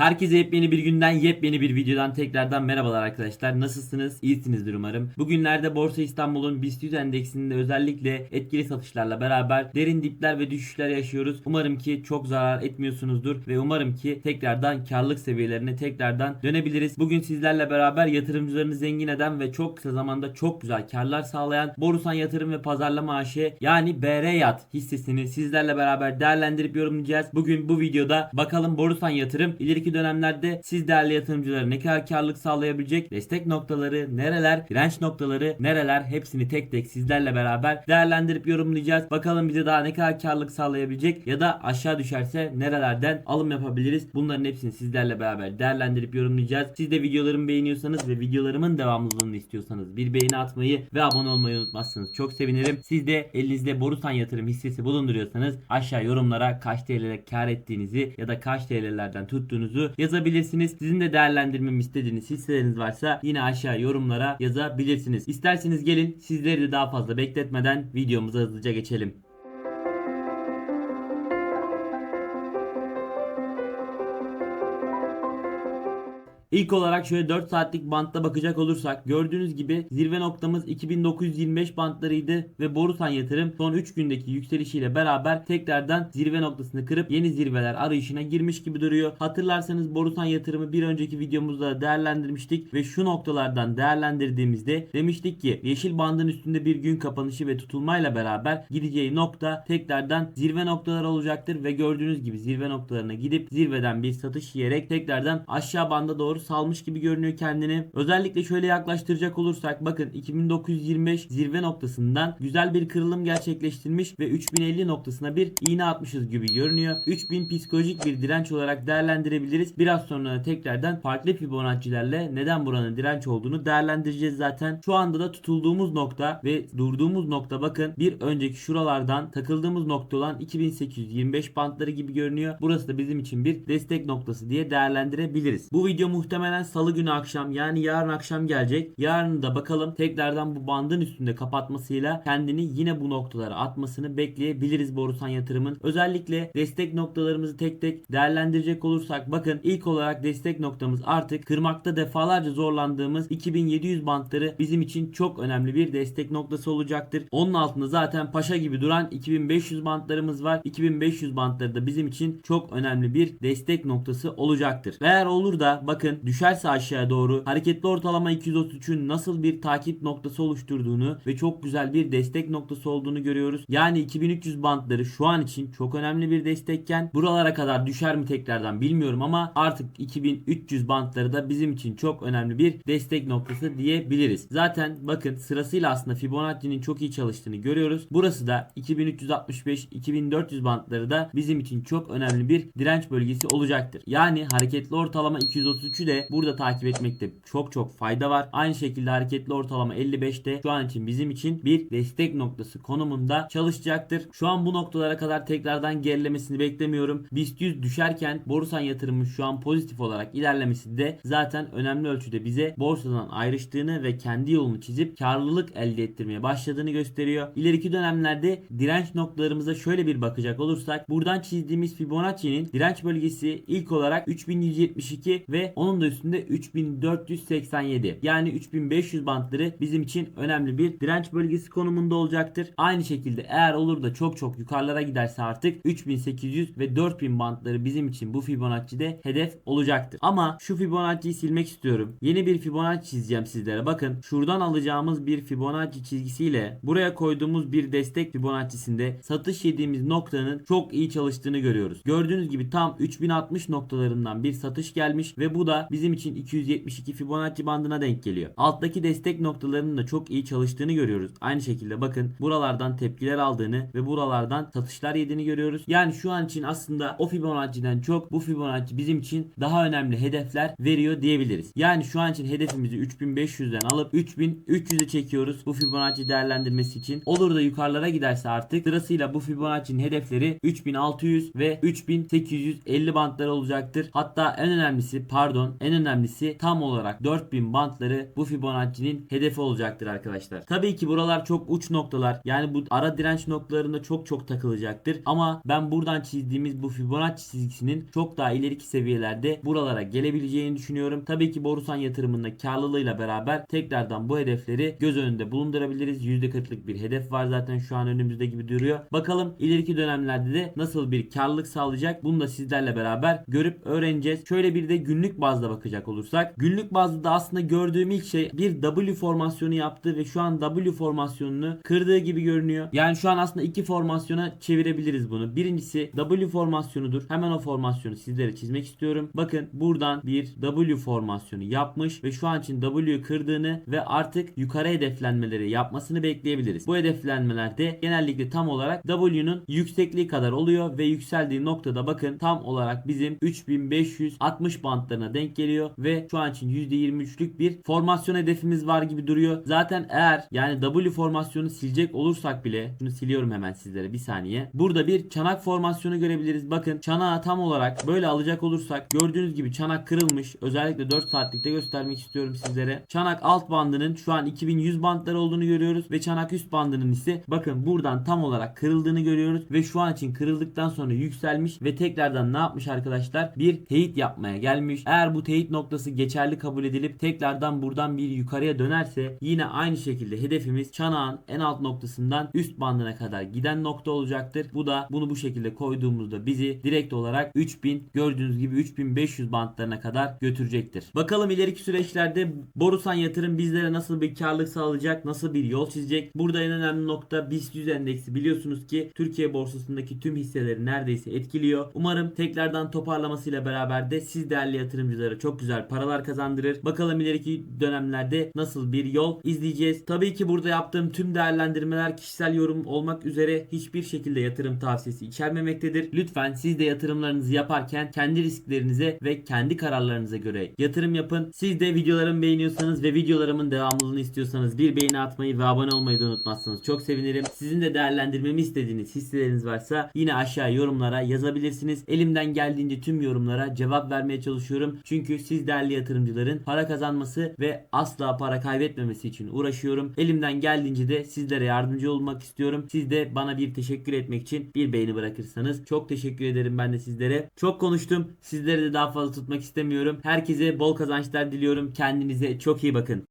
Herkese yepyeni bir günden yepyeni bir videodan tekrardan merhabalar arkadaşlar. Nasılsınız? İyisinizdir umarım. Bugünlerde Borsa İstanbul'un BIST 100 endeksinde özellikle etkili satışlarla beraber derin dipler ve düşüşler yaşıyoruz. Umarım ki çok zarar etmiyorsunuzdur ve umarım ki tekrardan karlılık seviyelerine tekrardan dönebiliriz. Bugün sizlerle beraber yatırımcılarını zengin eden ve çok kısa zamanda çok güzel karlar sağlayan Borusan Yatırım ve Pazarlama AŞ yani BR Yat hissesini sizlerle beraber değerlendirip yorumlayacağız. Bugün bu videoda bakalım Borusan Yatırım ileriki dönemlerde siz değerli yatırımcılara ne kadar karlılık sağlayabilecek, destek noktaları nereler, direnç noktaları nereler hepsini tek tek sizlerle beraber değerlendirip yorumlayacağız. Bakalım bize daha ne kadar karlılık sağlayabilecek ya da aşağı düşerse nerelerden alım yapabiliriz. Bunların hepsini sizlerle beraber değerlendirip yorumlayacağız. Siz de videolarımı beğeniyorsanız ve videolarımın devamlılığını istiyorsanız bir beğeni atmayı ve abone olmayı unutmazsanız çok sevinirim. Siz de elinizde Borusan Yatırım hissesi bulunduruyorsanız aşağı yorumlara kaç TL kar ettiğinizi ya da kaç TL'lerden tuttuğunuzu yazabilirsiniz. Sizin de değerlendirmemi istediğiniz hisseleriniz varsa yine aşağı yorumlara yazabilirsiniz. İsterseniz gelin sizleri de daha fazla bekletmeden videomuza hızlıca geçelim. İlk olarak şöyle 4 saatlik bantta bakacak olursak gördüğünüz gibi zirve noktamız 2925 bantlarıydı ve Borusan yatırım son 3 gündeki yükselişiyle beraber tekrardan zirve noktasını kırıp yeni zirveler arayışına girmiş gibi duruyor. Hatırlarsanız Borusan yatırımı bir önceki videomuzda değerlendirmiştik ve şu noktalardan değerlendirdiğimizde demiştik ki yeşil bandın üstünde bir gün kapanışı ve tutulmayla beraber gideceği nokta tekrardan zirve noktaları olacaktır ve gördüğünüz gibi zirve noktalarına gidip zirveden bir satış yiyerek tekrardan aşağı banda doğru salmış gibi görünüyor kendini. Özellikle şöyle yaklaştıracak olursak bakın 2925 zirve noktasından güzel bir kırılım gerçekleştirmiş ve 3050 noktasına bir iğne atmışız gibi görünüyor. 3000 psikolojik bir direnç olarak değerlendirebiliriz. Biraz sonra da tekrardan farklı Fibonacci'lerle neden buranın direnç olduğunu değerlendireceğiz zaten. Şu anda da tutulduğumuz nokta ve durduğumuz nokta bakın bir önceki şuralardan takıldığımız nokta olan 2825 bantları gibi görünüyor. Burası da bizim için bir destek noktası diye değerlendirebiliriz. Bu video muhtemelen salı günü akşam yani yarın akşam gelecek. Yarın da bakalım tekrardan bu bandın üstünde kapatmasıyla kendini yine bu noktalara atmasını bekleyebiliriz Borusan yatırımın. Özellikle destek noktalarımızı tek tek değerlendirecek olursak bakın ilk olarak destek noktamız artık kırmakta defalarca zorlandığımız 2700 bantları bizim için çok önemli bir destek noktası olacaktır. Onun altında zaten paşa gibi duran 2500 bantlarımız var. 2500 bantları da bizim için çok önemli bir destek noktası olacaktır. Eğer olur da bakın düşerse aşağıya doğru hareketli ortalama 233'ün nasıl bir takip noktası oluşturduğunu ve çok güzel bir destek noktası olduğunu görüyoruz. Yani 2300 bantları şu an için çok önemli bir destekken buralara kadar düşer mi tekrardan bilmiyorum ama artık 2300 bantları da bizim için çok önemli bir destek noktası diyebiliriz. Zaten bakın sırasıyla aslında Fibonacci'nin çok iyi çalıştığını görüyoruz. Burası da 2365-2400 bantları da bizim için çok önemli bir direnç bölgesi olacaktır. Yani hareketli ortalama 233'ü de burada takip etmekte çok çok fayda var. Aynı şekilde hareketli ortalama 55'te şu an için bizim için bir destek noktası konumunda çalışacaktır. Şu an bu noktalara kadar tekrardan gerilemesini beklemiyorum. BIST 100 düşerken Borusan yatırımı şu an pozitif olarak ilerlemesi de zaten önemli ölçüde bize borsadan ayrıştığını ve kendi yolunu çizip karlılık elde ettirmeye başladığını gösteriyor. İleriki dönemlerde direnç noktalarımıza şöyle bir bakacak olursak buradan çizdiğimiz Fibonacci'nin direnç bölgesi ilk olarak 3172 ve onun da üstünde 3487. Yani 3500 bantları bizim için önemli bir direnç bölgesi konumunda olacaktır. Aynı şekilde eğer olur da çok çok yukarılara giderse artık 3800 ve 4000 bantları bizim için bu Fibonacci'de hedef olacaktır. Ama şu Fibonacci'yi silmek istiyorum. Yeni bir Fibonacci çizeceğim sizlere. Bakın şuradan alacağımız bir Fibonacci çizgisiyle buraya koyduğumuz bir destek Fibonacci'sinde satış yediğimiz noktanın çok iyi çalıştığını görüyoruz. Gördüğünüz gibi tam 3060 noktalarından bir satış gelmiş ve bu da bizim için 272 Fibonacci bandına denk geliyor. Alttaki destek noktalarının da çok iyi çalıştığını görüyoruz. Aynı şekilde bakın buralardan tepkiler aldığını ve buralardan satışlar yediğini görüyoruz. Yani şu an için aslında o Fibonacci'den çok bu Fibonacci bizim için daha önemli hedefler veriyor diyebiliriz. Yani şu an için hedefimizi 3500'den alıp 3300'e çekiyoruz bu Fibonacci değerlendirmesi için. Olur da yukarılara giderse artık sırasıyla bu Fibonacci'nin hedefleri 3600 ve 3850 bantları olacaktır. Hatta en önemlisi pardon en önemlisi tam olarak 4000 bantları bu Fibonacci'nin hedefi olacaktır arkadaşlar. Tabii ki buralar çok uç noktalar. Yani bu ara direnç noktalarında çok çok takılacaktır. Ama ben buradan çizdiğimiz bu Fibonacci çizgisinin çok daha ileriki seviyelerde buralara gelebileceğini düşünüyorum. Tabii ki Borusan yatırımında karlılığıyla beraber tekrardan bu hedefleri göz önünde bulundurabiliriz. %40'lık bir hedef var zaten şu an önümüzde gibi duruyor. Bakalım ileriki dönemlerde de nasıl bir karlılık sağlayacak bunu da sizlerle beraber görüp öğreneceğiz. Şöyle bir de günlük bazda bakacak olursak. Günlük bazda da aslında gördüğüm ilk şey bir W formasyonu yaptı ve şu an W formasyonunu kırdığı gibi görünüyor. Yani şu an aslında iki formasyona çevirebiliriz bunu. Birincisi W formasyonudur. Hemen o formasyonu sizlere çizmek istiyorum. Bakın buradan bir W formasyonu yapmış ve şu an için W'yu kırdığını ve artık yukarı hedeflenmeleri yapmasını bekleyebiliriz. Bu hedeflenmelerde genellikle tam olarak W'nun yüksekliği kadar oluyor ve yükseldiği noktada bakın tam olarak bizim 3560 bantlarına denk geliyor ve şu an için %23'lük bir formasyon hedefimiz var gibi duruyor. Zaten eğer yani W formasyonu silecek olursak bile şunu siliyorum hemen sizlere bir saniye. Burada bir çanak formasyonu görebiliriz. Bakın çanağı tam olarak böyle alacak olursak gördüğünüz gibi çanak kırılmış. Özellikle 4 saatlikte göstermek istiyorum sizlere. Çanak alt bandının şu an 2100 bantlar olduğunu görüyoruz ve çanak üst bandının ise bakın buradan tam olarak kırıldığını görüyoruz ve şu an için kırıldıktan sonra yükselmiş ve tekrardan ne yapmış arkadaşlar? Bir teyit yapmaya gelmiş. Eğer bu teyit noktası geçerli kabul edilip tekrardan buradan bir yukarıya dönerse yine aynı şekilde hedefimiz çanağın en alt noktasından üst bandına kadar giden nokta olacaktır. Bu da bunu bu şekilde koyduğumuzda bizi direkt olarak 3000 gördüğünüz gibi 3500 bantlarına kadar götürecektir. Bakalım ileriki süreçlerde Borusan yatırım bizlere nasıl bir karlılık sağlayacak, nasıl bir yol çizecek. Burada en önemli nokta BIST 100 endeksi biliyorsunuz ki Türkiye borsasındaki tüm hisseleri neredeyse etkiliyor. Umarım tekrardan toparlamasıyla beraber de siz değerli yatırımcılara çok güzel paralar kazandırır. Bakalım ileriki dönemlerde nasıl bir yol izleyeceğiz. Tabii ki burada yaptığım tüm değerlendirmeler kişisel yorum olmak üzere hiçbir şekilde yatırım tavsiyesi içermemektedir. Lütfen siz de yatırımlarınızı yaparken kendi risklerinize ve kendi kararlarınıza göre yatırım yapın. Siz de videolarımı beğeniyorsanız ve videolarımın devamlılığını istiyorsanız bir beğeni atmayı ve abone olmayı da unutmazsanız çok sevinirim. Sizin de değerlendirmemi istediğiniz hisseleriniz varsa yine aşağı yorumlara yazabilirsiniz. Elimden geldiğince tüm yorumlara cevap vermeye çalışıyorum. Çünkü siz değerli yatırımcıların para kazanması ve asla para kaybetmemesi için uğraşıyorum. Elimden geldiğince de sizlere yardımcı olmak istiyorum. Siz de bana bir teşekkür etmek için bir beğeni bırakırsanız çok teşekkür ederim ben de sizlere. Çok konuştum. Sizleri de daha fazla tutmak istemiyorum. Herkese bol kazançlar diliyorum. Kendinize çok iyi bakın.